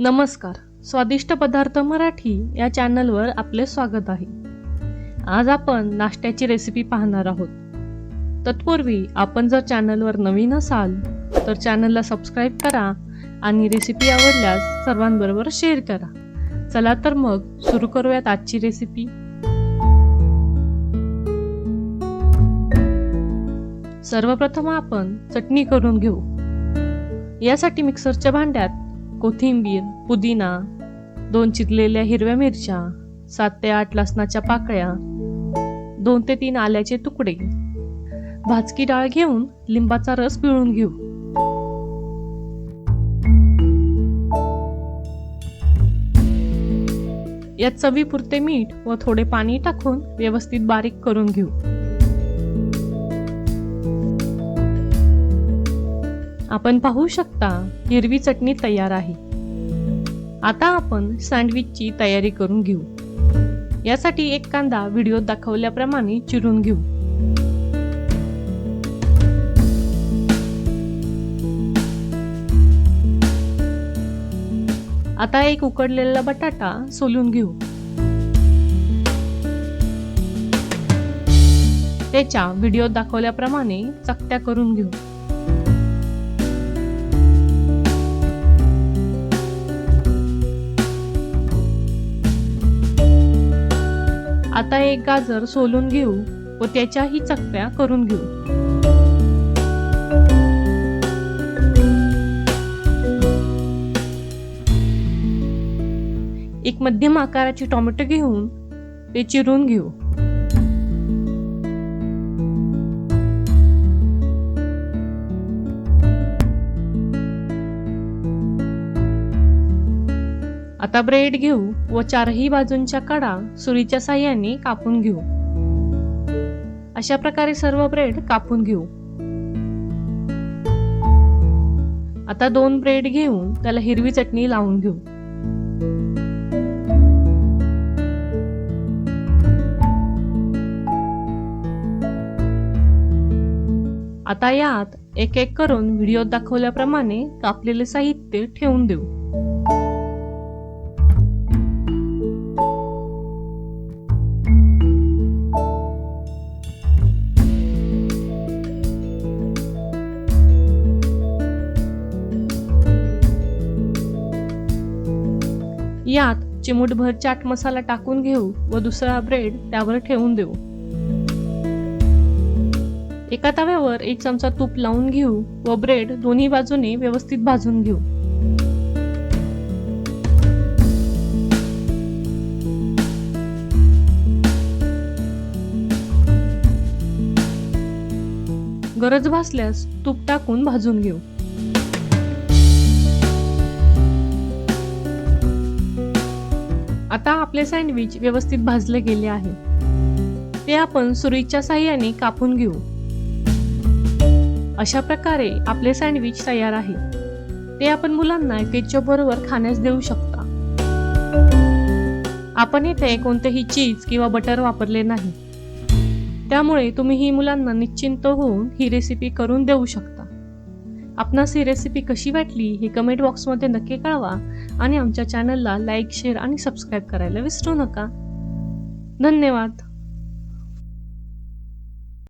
नमस्कार. स्वादिष्ट पदार्थ मराठी या चॅनलवर आपले स्वागत आहे. आज आपण नाश्त्याची रेसिपी पाहणार आहोत. तत्पूर्वी आपण जर चॅनलवर नवीन असाल तर चॅनलला सबस्क्राईब करा आणि रेसिपी आवडल्यास सर्वांबरोबर शेअर करा. चला तर मग सुरू करूयात आजची रेसिपी सर्वप्रथम आपण चटणी करून घेऊ. यासाठी मिक्सरच्या भांड्यात कोथिंबीर पुदिना दोन चिरलेल्या हिरव्या मिरच्या सात ते आठ लसणाच्या पाकळ्या दोन ते तीन आल्याचे तुकडे. भाजकी डाळ घेऊन लिंबाचा रस पिळून घेऊ. यात चवीपुरते मीठ व थोडे पाणी टाकून व्यवस्थित बारीक करून घेऊ. आपण पाहू शकता हिरवी चटणी तयार आहे. आता आपण सँडविचची तयारी करून घेऊ. यासाठी एक कांदा व्हिडिओत दाखवल्याप्रमाणे चिरून घेऊ. आता एक उकडलेला बटाटा सोलून घेऊ. त्याच्या व्हिडिओत दाखवल्याप्रमाणे चकत्या करून घेऊ. आता एक गाजर सोलून घेऊ व त्याच्याही चकप्या करून घेऊ. एक मध्यम आकाराची टोमॅटो घेऊन ते चिरून घेऊ. आता ब्रेड घेऊ व चारही बाजूंच्या कडा सुरीच्या साह्याने कापून घेऊ. अशा प्रकारे सर्व ब्रेड कापून घेऊ. आता दोन ब्रेड घेऊन त्याला हिरवी चटणी लावून घेऊ. आता यात एक एक करून व्हिडिओत दाखवल्याप्रमाणे कापलेले साहित्य ठेवून देऊ. यात चिमूटभर चाट मसाला टाकून घेऊ व दुसरा ब्रेड त्यावर ठेवून देऊ. एका तव्यावर एक चमचा तूप लावून घेऊ व ब्रेड दोन्ही बाजूने व्यवस्थित भाजून घेऊ. गरज भासल्यास तूप टाकून भाजून घेऊ. आता आपले सँडविच व्यवस्थित भाजले गेले आहे. ते आपण सुरीच्या साह्याने कापून घेऊ. अशा प्रकारे आपले सँडविच तयार आहे. ते आपण मुलांना केचप बरोबर खाण्यास देऊ शकता. आपण इथे कोणतेही चीज किंवा बटर वापरले नाही. त्यामुळे तुम्ही ही मुलांना निश्चिंत होऊन ही रेसिपी करून देऊ शकता. आपणास ही रेसिपी कशी वाटली हे कमेंट बॉक्समध्ये नक्की कळवा आणि आमच्या चॅनलला लाईक शेअर आणि सबस्क्राईब करायला विसरू नका. धन्यवाद.